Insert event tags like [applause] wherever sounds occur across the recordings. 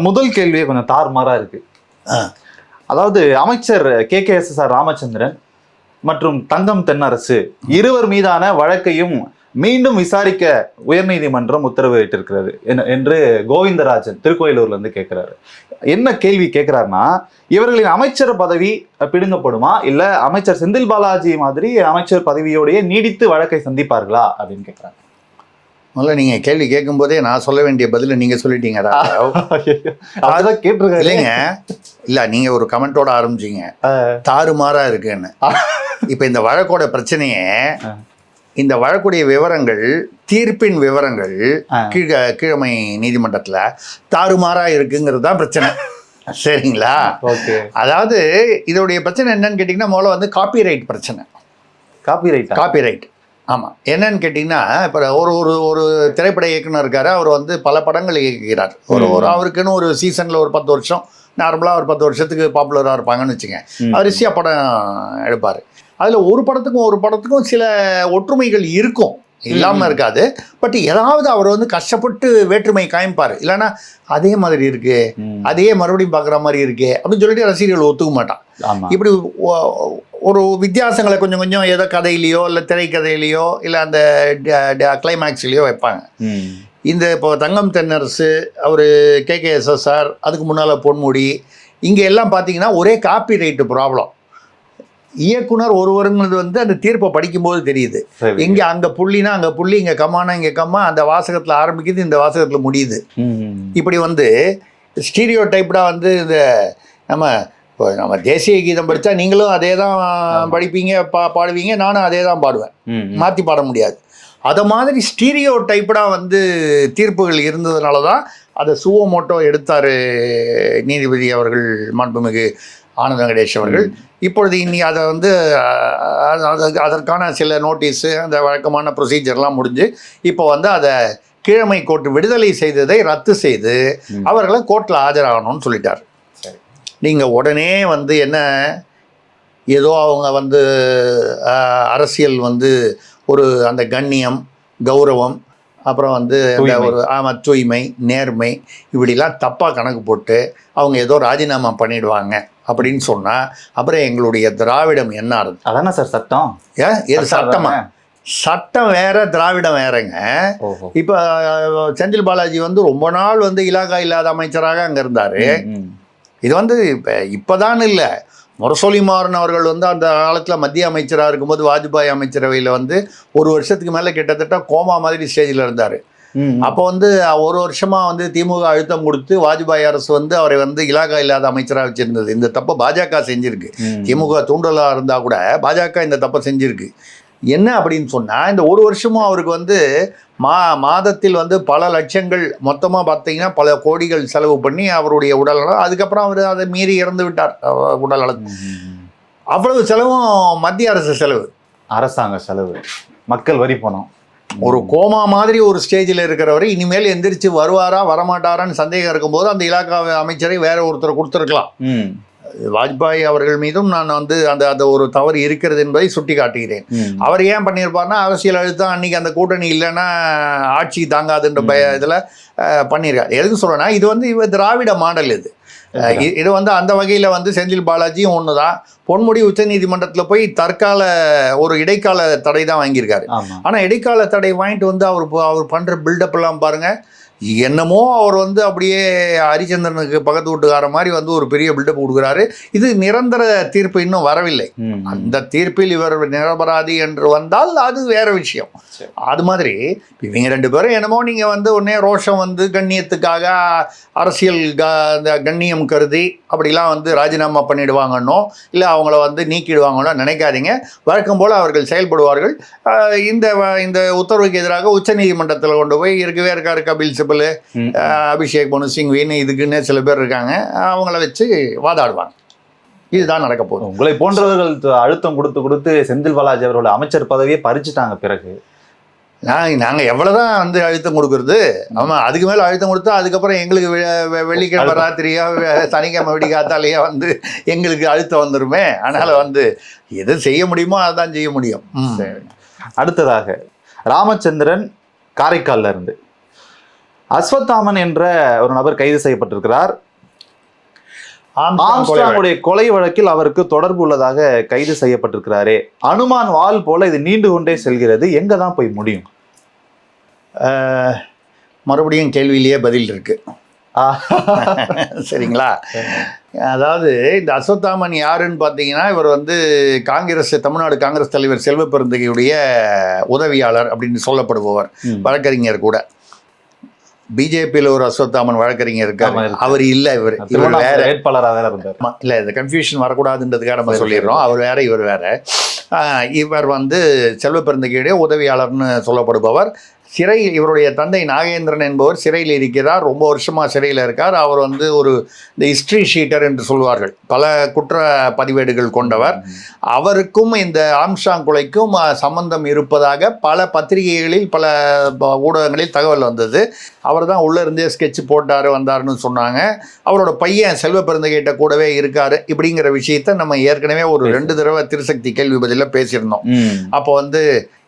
முதல் கேள்வியே கொஞ்சம் தாறுமாறா இருக்கு. அதாவது அமைச்சர் K K S S R Ramachandran மற்றும் தங்கம் தென்னரசு இருவர் மீதான வழக்கையும் மீண்டும் விசாரிக்க உயர்நீதிமன்றம் உத்தரவிட்டிருக்கிறது என- என்று கோவிந்தராஜன் திருக்கோயிலூர்ல இருந்து கேட்கிறாரு என்ன கேள்வி கேட்கிறாருன்னா இவர்களின் அமைச்சர் பதவி பிடுங்கப்படுமா? இல்ல அமைச்சர் செந்தில் பாலாஜி மாதிரி அமைச்சர் பதவியோடயே நீடித்து வழக்கை சந்திப்பார்களா? அப்படின்னு கேட்கிறாங்க முதல்ல நீங்க கேள்வி கேட்கும் போதே நான் சொல்ல வேண்டிய பதில நீங்க சொல்லிட்டீங்க ராஜாராவ். [laughs] அதுதான் கேட்டிருக்காரு. இல்லைங்க. இல்ல நீங்க ஒரு கமெண்டோட ஆரம்பிச்சீங்க. தாறுமாறா இருக்குன்னு. இப்ப இந்த வழக்கோட பிரச்சனையே. இந்த வழக்குடைய விவரங்கள் தீர்ப்பின் விவரங்கள். கீழ கீழமை நீதிமன்றத்துல தாறுமாறா இருக்குங்கிறது தான் பிரச்சனை. சரிங்களா? அதாவது இதோடைய பிரச்சனை என்னன்னு கேட்டிங்கன்னா முதல்ல வந்து காப்பிரைட் பிரச்சனை. காப்பிரைட்டா காப்பிரைட் ஆமாம் என்னன்னு கேட்டிங்கன்னா இப்போ ஒரு ஒரு ஒரு திரைப்பட இயக்குனர் இருக்காரு. அவர் வந்து பல படங்கள் இயக்குகிறார். ஒரு ஒரு அவருக்குன்னு ஒரு சீசனில் ஒரு பத்து வருஷம் நார்மலாக ஒரு பத்து வருஷத்துக்கு பாப்புலராக இருப்பாங்கன்னு வச்சுங்க அவர் ரிஷியா படம் எடுப்பார். அதில் ஒரு படத்துக்கும் ஒரு படத்துக்கும் சில ஒற்றுமைகள் இருக்கும். இல்லாமல் இருக்காது. பட் ஏதாவது அவர் வந்து கஷ்டப்பட்டு வேற்றுமை காமிப்பார். இல்லைன்னா அதே மாதிரி இருக்கு அதே மறுபடியும் பார்க்குற மாதிரி இருக்கே அப்படின்னு சொல்லிட்டு ரசிகர்கள் ஒத்துக்க மாட்டான். இப்படி ஒரு வித்தியாசங்களை கொஞ்சம் கொஞ்சம் ஏதோ கதையிலையோ இல்லை திரைக்கதையிலையோ இல்லை அந்த கிளைமேக்ஸ்லேயோ வைப்பாங்க. இந்த இப்போ தங்கம் தென்னரசு அவர் கேகேஎஸ்எஸ்ஆர் அதுக்கு முன்னால் பொன்முடி இங்கே எல்லாம் பார்த்தீங்கன்னா ஒரே காப்பி ரைட்டு ப்ராப்ளம் இயக்குனர் ஒருவருங்கிறது வந்து அந்த தீர்ப்பை படிக்கும்போது தெரியுது. இங்கே அங்கே புள்ளினா அங்கே புள்ளி இங்கே கம்மானா இங்கே கம்மா அந்த வாசகத்தில் ஆரம்பிக்குது இந்த வாசகத்தில் முடியுது. இப்படி வந்து ஸ்டீரியோ டைப்டாக வந்து இந்த நம்ம இப்போ நம்ம தேசிய கீதம் படித்தா நீங்களும் அதே தான் படிப்பீங்க பா பாடுவீங்க நானும் அதே தான் பாடுவேன். மாற்றி பாட முடியாது அதை மாதிரி ஸ்டீரியோ டைப்டாக வந்து தீர்ப்புகள் இருந்ததுனால தான் அதை சுவமோட்டோ எடுத்தார் நீதிபதி அவர்கள் மாண்புமிகு ஆனந்த வெங்கடேஷ் அவர்கள் இப்பொழுது இனி அதை வந்து அதற்கான சில நோட்டீஸு அந்த வழக்கமான ப்ரொசீஜர்லாம் முடிஞ்சு இப்போ வந்து அதை கீழமை கோர்ட்டு விடுதலை செய்ததை ரத்து செய்து. அவர்களை கோர்ட்டில் ஆஜராகணும்னு சொல்லிட்டார் சரி. நீங்கள் உடனே வந்து என்ன ஏதோ அவங்க வந்து அரசியல் வந்து ஒரு அந்த கண்ணியம் கௌரவம் அப்புறம் வந்து தூய்மை. ஒரு ஆமாம் தூய்மை நேர்மை இப்படிலாம் தப்பாக கணக்கு போட்டு அவங்க ஏதோ ராஜினாமா பண்ணிடுவாங்க அப்படின்னு சொன்னால் அப்புறம் எங்களுடைய திராவிடம் என்ன அதானே சார் சட்டம்? ஏன் இது சட்டமா அதானே? சட்டம் வேற திராவிடம் வேறங்க. இப்போ செந்தில் பாலாஜி வந்து ரொம்ப நாள் வந்து இலாகா இல்லாத அமைச்சராக அங்கே இருந்தார். இது வந்து இப்போ இப்போதான் இல்லை. முரசொலி மாறன் அவர்கள் வந்து அந்த காலத்தில் மத்திய அமைச்சராக இருக்கும்போது வாஜ்பாய் அமைச்சரவையில் வந்து ஒரு வருஷத்துக்கு மேலே கிட்டத்தட்ட கோமா மாதிரி ஸ்டேஜில் இருந்தார். அப்போ வந்து ஒரு வருஷமாக வந்து திமுக அழுத்தம் கொடுத்து வாஜ்பாய் அரசு வந்து அவரை வந்து இலாகா இல்லாத அமைச்சராக வச்சுருந்தது இந்த தப்பை பாஜக செஞ்சிருக்கு. திமுக தூண்டலாக இருந்தால் கூட பாஜக இந்த தப்பை செஞ்சிருக்கு என்ன அப்படின்னு சொன்னால் இந்த ஒரு வருஷமும் அவருக்கு வந்து மா மாதத்தில் வந்து பல லட்சங்கள் மொத்தமாக பார்த்தீங்கன்னா பல கோடிகள் செலவு பண்ணி அவருடைய உடல்நலம் அதுக்கப்புறம் அவர் அதை மீறி இறந்து விட்டார் அவர் உடல்நலம் ம், ம், ம். அவ்வளவு செலவும் மத்திய அரசு செலவு அரசாங்க செலவு மக்கள் வரி பணம் ஒரு கோமா மாதிரி ஒரு ஸ்டேஜில் இருக்கிறவரை இனிமேல் எந்திரிச்சு வருவாரா வரமாட்டாரான்னு சந்தேகம் இருக்கும்போது அந்த இலாக்கா அமைச்சரை வேற ஒருத்தர் கொடுத்துருக்கலாம். வாஜ்பாய் அவர்கள் மீதும் நான் வந்து அந்த அந்த ஒரு தவறு இருக்கிறது என்பதை சுட்டி காட்டுகிறேன். அவர் ஏன் பண்ணியிருப்பார்னா அரசியல் அழுத்தம் அன்னைக்கு அந்த கூட்டணி இல்லைன்னா ஆட்சி தாங்காதுன்ற பய இதில் பண்ணியிருக்காரு. எதுக்கு சொல்றேன்னா இது வந்து இவ திராவிட மாடல் இது. இது வந்து அந்த வகையில் வந்து செந்தில் பாலாஜியும் ஒன்று தான். பொன்முடி உச்சநீதிமன்றத்தில் போய் தற்கால ஒரு இடைக்கால தடை தான் வாங்கியிருக்காரு. ஆனால் இடைக்கால தடை வாங்கிட்டு வந்து அவர் அவர் பண்ணுற பில்டப் எல்லாம் பாருங்க. என்னமோ அவர் வந்து அப்படியே ஹரிச்சந்திரனுக்கு பக்கத்து வீட்டுக்கார மாதிரி வந்து ஒரு பெரிய பில்டப் கொடுக்குறாரு. இது நிரந்தர தீர்ப்பு இன்னும் வரவில்லை. அந்த தீர்ப்பில் இவர் நிரபராதி என்று வந்தால் அது வேற விஷயம். அது மாதிரி இவங்க ரெண்டு பேரும் என்னமோ நீங்கள் வந்து உடனே ரோஷம் வந்து கண்ணியத்துக்காக அரசியல் க இந்த கண்ணியம் கருதி அப்படிலாம் வந்து ராஜினாமா பண்ணிடுவாங்கன்னோ இல்லை அவங்கள வந்து நீக்கிடுவாங்கன்னோ நினைக்காதீங்க. வழக்கம் போல் அவர்கள் செயல்படுவார்கள். இந்த இந்த உத்தரவுக்கு எதிராக உச்சநீதிமன்றத்தில் கொண்டு போய் இருக்கவே இருக்காரு கபில் சிபல் ம். அபிஷேக் மனு சிங்வின்னு இதுக்குன்னு சில பேர் இருக்காங்க. அவங்கள வச்சு வாதாடுவாங்க. இதுதான் நடக்க போகுது. உங்களை போன்றவர்கள் அழுத்தம் கொடுத்து கொடுத்து செந்தில் பாலாஜி அவரோட அமைச்சர் பதவியை பறிச்சுட்டாங்க பிறகு. நாங்கள் நாங்கள் எவ்வளோதான் வந்து அழுத்தம் கொடுக்குறது ஆமாம் அதுக்கு மேலே அழுத்தம் கொடுத்தா அதுக்கப்புறம் எங்களுக்கு வெள்ளிக்கிழமை. ராத்திரியா சனிக்கிழமை விடிகாத்தாலேயே வந்து எங்களுக்கு அழுத்தம் வந்துருமே. அதனால் வந்து எது செய்ய முடியுமோ அதான் செய்ய முடியும். அடுத்ததாக ராமச்சந்திரன் காரைக்கால்ல இருந்து. அஸ்வத்தாமன் என்ற ஒரு நபர் கைது செய்யப்பட்டிருக்கிறார். ஆம்ஸ்ட்ராங் கொலை வழக்கில் அவருக்கு தொடர்பு உள்ளதாக கைது செய்யப்பட்டிருக்கிறாரே. அனுமான் வாள் போல இது நீண்டு கொண்டே செல்கிறது. எங்க தான் போய் முடியும்? மறுபடியும் கேள்வியிலேயே பதில் இருக்கு. [laughs] சரிங்களா? அதாவது இந்த அஸ்வத்தாமன் யாருன்னு பார்த்தீங்கன்னா இவர் வந்து காங்கிரஸ் தமிழ்நாடு காங்கிரஸ் தலைவர் செல்வ பெருந்தகையுடைய உதவியாளர் அப்படின்னு சொல்லப்படுபவர். வழக்கறிஞர் கூட. பிஜேபியில் ஒரு அஸ்வத்தாமன் வழக்கறிஞர் இருக்காரு. இருக்கு. அவர் இல்ல இவர் இவர் வேற. வேட்பாளராக வேற இருந்தார். இல்ல இந்த கன்ஃபியூஷன் வரக்கூடாதுன்றதுக்காக நம்ம சொல்லிடுறோம். அவர் வேற இவர் வேற. ஆஹ், இவர் வந்து செல்வ பெருந்தகையுடைய உதவியாளர்னு சொல்லப்படுபவர் சிறை இவருடைய தந்தை நாகேந்திரன் என்பவர் சிறையில் இருக்கிறார். ரொம்ப வருஷமா சிறையில் இருக்கார். அவர் வந்து ஒரு இந்த ஹிஸ்ட்ரி ஷீட்டர் என்று சொல்வார்கள். பல குற்ற பதிவேடுகள் கொண்டவர். அவருக்கும் இந்த ஆம்ஸ்டாங் கொலைக்கும் சம்பந்தம் இருப்பதாக பல பத்திரிகைகளில் பல ஊடகங்களில் தகவல் வந்தது. அவர் தான் உள்ளே இருந்தே ஸ்கெட்ச் போட்டார் வந்தாருன்னு சொன்னாங்க. அவரோட பையன் செல்வ பிறந்தகிட்ட கூடவே இருக்காரு. இப்படிங்கிற விஷயத்த நம்ம ஏற்கனவே ஒரு ரெண்டு தடவை திருசக்தி கேள்வி பதிலில் பேசியிருந்தோம். அப்போ வந்து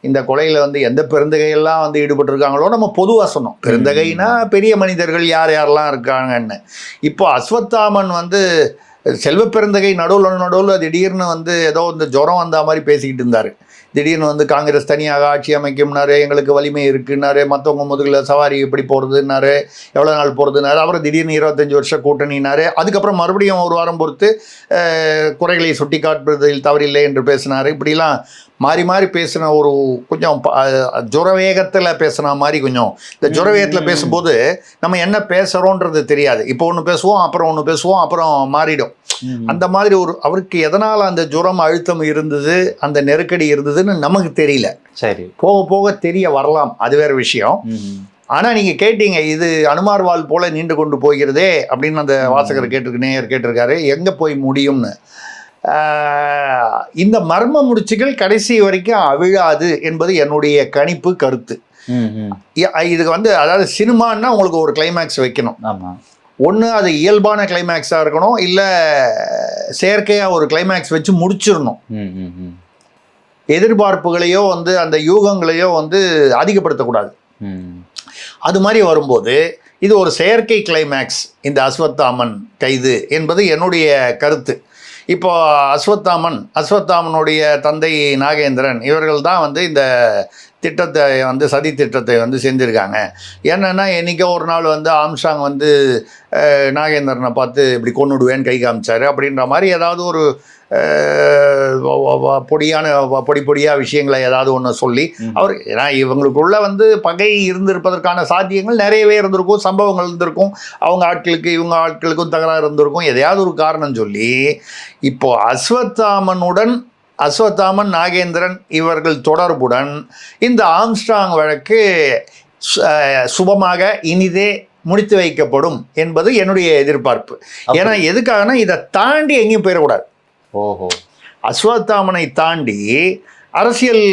இந்த கொலையில் வந்து எந்த பெருந்தகையெல்லாம் வந்து ஈடுபட்டிருக்காங்களோ நம்ம பொதுவாக சொன்னோம். பெருந்தகைனா பெரிய மனிதர்கள் யார் யாரெல்லாம் இருக்காங்கன்னு. இப்போ அஸ்வத்தாமன் வந்து செல்வ பெருந்தகை நடுவில் நடுவில் திடீர்னு வந்து ஏதோ இந்த ஜுரம் வந்த மாதிரி பேசிக்கிட்டு இருந்தார். திடீர்னு வந்து காங்கிரஸ் தனியாக ஆட்சி அமைக்கும்னாரு எங்களுக்கு வலிமை இருக்குன்னாரு மற்றவங்க முதுகில் சவாரி எப்படி போகிறதுனாரு எவ்வளோ நாள் போகிறதுனாரு அப்புறம் திடீர்னு இருபத்தஞ்சி வருஷம் கூட்டணினாரு அதுக்கப்புறம் மறுபடியும் ஒரு வாரம் பொறுத்து குறைகளை சுட்டி காட்டுவதில் தவறில்லை என்று பேசினார். இப்படிலாம் மாறி மாறி பேசின ஒரு கொஞ்சம் ப- அஹ், ஜுர வேகத்தில் பேசின மாதிரி கொஞ்சம் இந்த ஜுர வேகத்தில் பேசும்போது நம்ம என்ன பேசுகிறோன்றது தெரியாது. இப்போ ஒன்று பேசுவோம் அப்புறம் ஒன்று பேசுவோம் அப்புறம் மாறிடும். அந்த மாதிரி ஒரு அவருக்கு எதனால் அந்த ஜுரம் அழுத்தம் இருந்தது அந்த நெருக்கடி இருந்ததுன்னு நமக்கு தெரியல. சரி. போக போக தெரிய வரலாம். அது வேற விஷயம். ம். ஆனா நீங்க கேட்டீங்க இது அனுமார் வாள் போல நீண்டு கொண்டு போகிறதே அப்படின்னு அந்த வாசகர் கேட்டிருக்கு நேயர் கேட்டிருக்காரு. எங்க போய் முடியும்னு. இந்த மர்ம முடிச்சுகள் கடைசி வரைக்கும் அவிழாது என்பது என்னுடைய கணிப்பு கருத்து. இதுக்கு வந்து அதாவது சினிமான்னா உங்களுக்கு ஒரு கிளைமேக்ஸ் வைக்கணும். ஆமா. ஒன்று அது இயல்பான கிளைமேக்ஸாக இருக்கணும் இல்லை செயற்கையாக ஒரு கிளைமேக்ஸ் வச்சு முடிச்சிடணும். எதிர்பார்ப்புகளையோ வந்து அந்த யூகங்களையோ வந்து அதிகப்படுத்தக்கூடாது. அது மாதிரி வரும்போது இது ஒரு செயற்கை கிளைமேக்ஸ் இந்த அஸ்வத்தாமன் கைது என்பது என்னுடைய கருத்து இப்போ அஸ்வத்தாமன் அஸ்வத்தாமனுடைய தந்தை நாகேந்திரன் இவர்கள் தான் வந்து இந்த திட்டத்தை வந்து சதி திட்டத்தை வந்து செஞ்சுருக்காங்க. என்னென்னா என்றைக்கோ ஒரு நாள் வந்து ஆம்சாங் வந்து நாகேந்திரனை பார்த்து இப்படி கொன்னுடுவேன்னு கை காமிச்சாரு. அப்படின்ற மாதிரி ஏதாவது ஒரு பொடியான பொடி பொடியாக விஷயங்களை ஏதாவது ஒன்று சொல்லி. அவர் ஏன்னா இவங்களுக்குள்ள வந்து பகை இருந்திருப்பதற்கான சாத்தியங்கள் நிறையவே இருந்திருக்கும் சம்பவங்கள் இருந்திருக்கும். அவங்க ஆட்களுக்கு இவங்க ஆட்களுக்கும் தகராறு இருந்திருக்கும். எதையாவது ஒரு காரணம் சொல்லி இப்போ அஸ்வத்தாமனுடன் அஸ்வத்தாமன் நாகேந்திரன் இவர்கள் தொடர்புடன் இந்த ஆம்ஸ்ட்ராங் வழக்கு சுபமாக இனிதே முடித்து வைக்கப்படும் என்பது என்னுடைய எதிர்பார்ப்பு. ஏன்னா எதுக்காகனா இதை தாண்டி எங்கேயும் போயிடக்கூடாது. ஓஹோ. அஸ்வத்தாமனை தாண்டி அரசியல்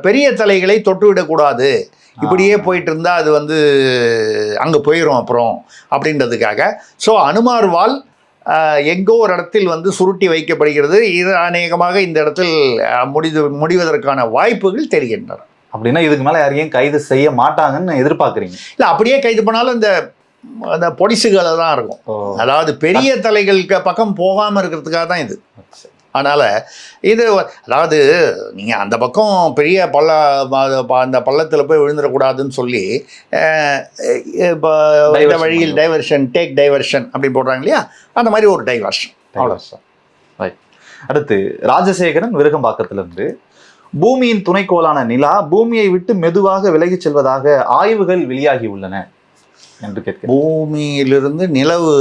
பெரிய தலைகளை தொட்டுவிடக்கூடாது இப்படியே போயிட்டு இருந்தா அது வந்து அங்கே போயிடும் அப்புறம் அப்படின்றதுக்காக. ஸோ அனுமார் வால் அஹ், எங்கோ ஒரு இடத்தில் வந்து சுருட்டி வைக்கப்படுகிறது. இது அநேகமாக இந்த இடத்தில் முடிது முடிவதற்கான வாய்ப்புகள் தெரிகின்றன. அப்படின்னா இதுக்கு மேல யாரையும் கைது செய்ய மாட்டாங்கன்னு எதிர்பார்க்கறீங்க? இல்லை அப்படியே கைது பண்ணாலும் இந்த அந்த பொடிசுகளை தான் இருக்கும். அதாவது பெரிய தலைகளுக்கு பக்கம் போகாமல் இருக்கிறதுக்காக தான் இது. அதனால் இது அதாவது நீங்கள் அந்த பக்கம் பெரிய பள்ள அந்த பள்ளத்தில் போய் விழுந்துடக்கூடாதுன்னு சொல்லி இப்போ இந்த வழியில். டைவர்ஷன் டேக் டைவர்ஷன் அப்படின்னு போடுறாங்க இல்லையா? அந்த மாதிரி ஒரு டைவர்ஷன் அவ்வளோ Right. அடுத்து ராஜசேகரன் விருகம்பாக்கத்துல இருந்து பூமியின் துணைக்கோளான நிலா பூமியை விட்டு மெதுவாக விலகிச் செல்வதாக ஆய்வுகள் வெளியாகி உள்ளன என்று கேட்கிறேன். பூமியிலிருந்து நிலவு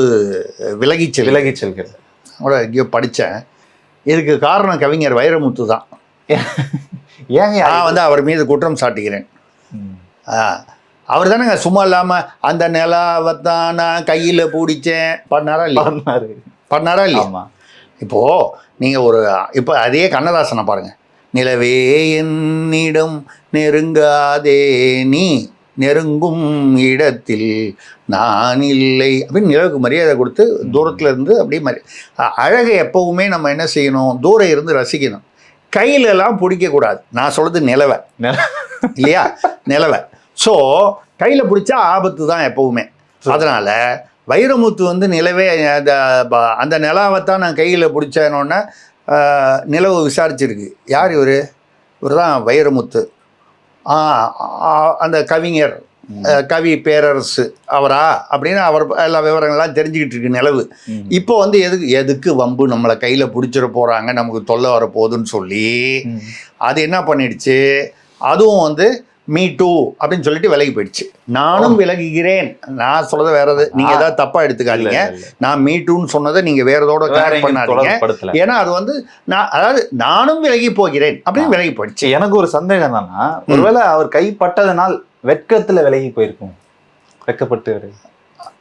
விலகிச் செல்லும் விலகிச் செல்கிறது. கூட எங்கேயோ படித்தேன். இதுக்கு காரணம் கவிஞர் வைரமுத்து தான். ஏங்க நான் வந்து அவர் மீது குற்றம் சாட்டுகிறேன். அவர் தானேங்க சும்மா இல்லாமல் அந்த நிலாவைத்தான் நான் கையில் பிடிச்சேன். பண்ணாரா இல்லையா? பண்ணாரு. பண்ணாரா இல்லையா? ஆமா. இப்போ நீங்க ஒரு இப்போ அதே கண்ணதாசனை பாருங்க. நிலவே என்னிடம் நெருங்காதே நீ. நெருங்கும் இடத்தில் நான் இல்லை அப்படின்னு நிலவுக்கு மரியாதை கொடுத்து தூரத்துல இருந்து அப்படியே மரி அழகை எப்பவுமே நம்ம என்ன செய்யணும்? தூரம் இருந்து ரசிக்கணும். கையில எல்லாம் பிடிக்கக்கூடாது நான் சொல்றது நிலவை. நில- [laughs] இல்லையா? நிலவை. ஸோ கையில் பிடிச்சா ஆபத்து தான் எப்பவுமே. அதனால வைரமுத்து வந்து நிலவே அந்த அந்த நிலாவைத்தான் நான் கையில் பிடிச்சேனோடனே நிலவு விசாரிச்சிருக்கு. யார் இவர்? இவர் தான் வைரமுத்து. அந்த கவிஞர் கவி பேரரசு அவரா? அப்படின்னு அவர் எல்லா விவரங்கள்லாம் தெரிஞ்சுக்கிட்டு இருக்கு நிலவு. இப்போ வந்து எதுக்கு எதுக்கு வம்பு நம்மளை கையில் பிடிச்சிட போகிறாங்க நமக்கு தொல்லை வர போகுதுன்னு சொல்லி. அது என்ன பண்ணிடுச்சு? அதுவும் வந்து மீ டூ அப்படின்னு சொல்லிட்டு விலகி போயிடுச்சு. நானும் விலகுகிறேன். நான் சொல்றத வேற எது? நீங்க. ஏதாவது தப்பா எடுத்துக்காதீங்க. நான் மீ டூன்னு சொன்னதை நீங்க வேற வேற கனெக்ட் பண்ணாதீங்க. ஏன்னா அது வந்து நான் அதாவது நானும் விலகி போகிறேன் அப்படின்னு விலகி போயிடுச்சு. எனக்கு ஒரு சந்தேகம் என்னன்னா ஒருவேளை அவர் கைப்பட்டதனால் வெட்கத்துல விலகி போயிருக்கும். வெட்கப்பட்டு.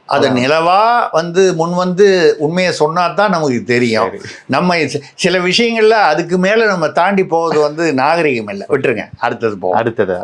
அது நிலவா வந்து முன் வந்து உண்மையை சொன்னா தான் நமக்கு தெரியும். நம்ம சில விஷயங்கள்ல அதுக்கு மேல நம்ம தாண்டி போவது வந்து நாகரிகம் இல்லை. விட்டுருங்க. அடுத்தது போவோம். அடுத்தது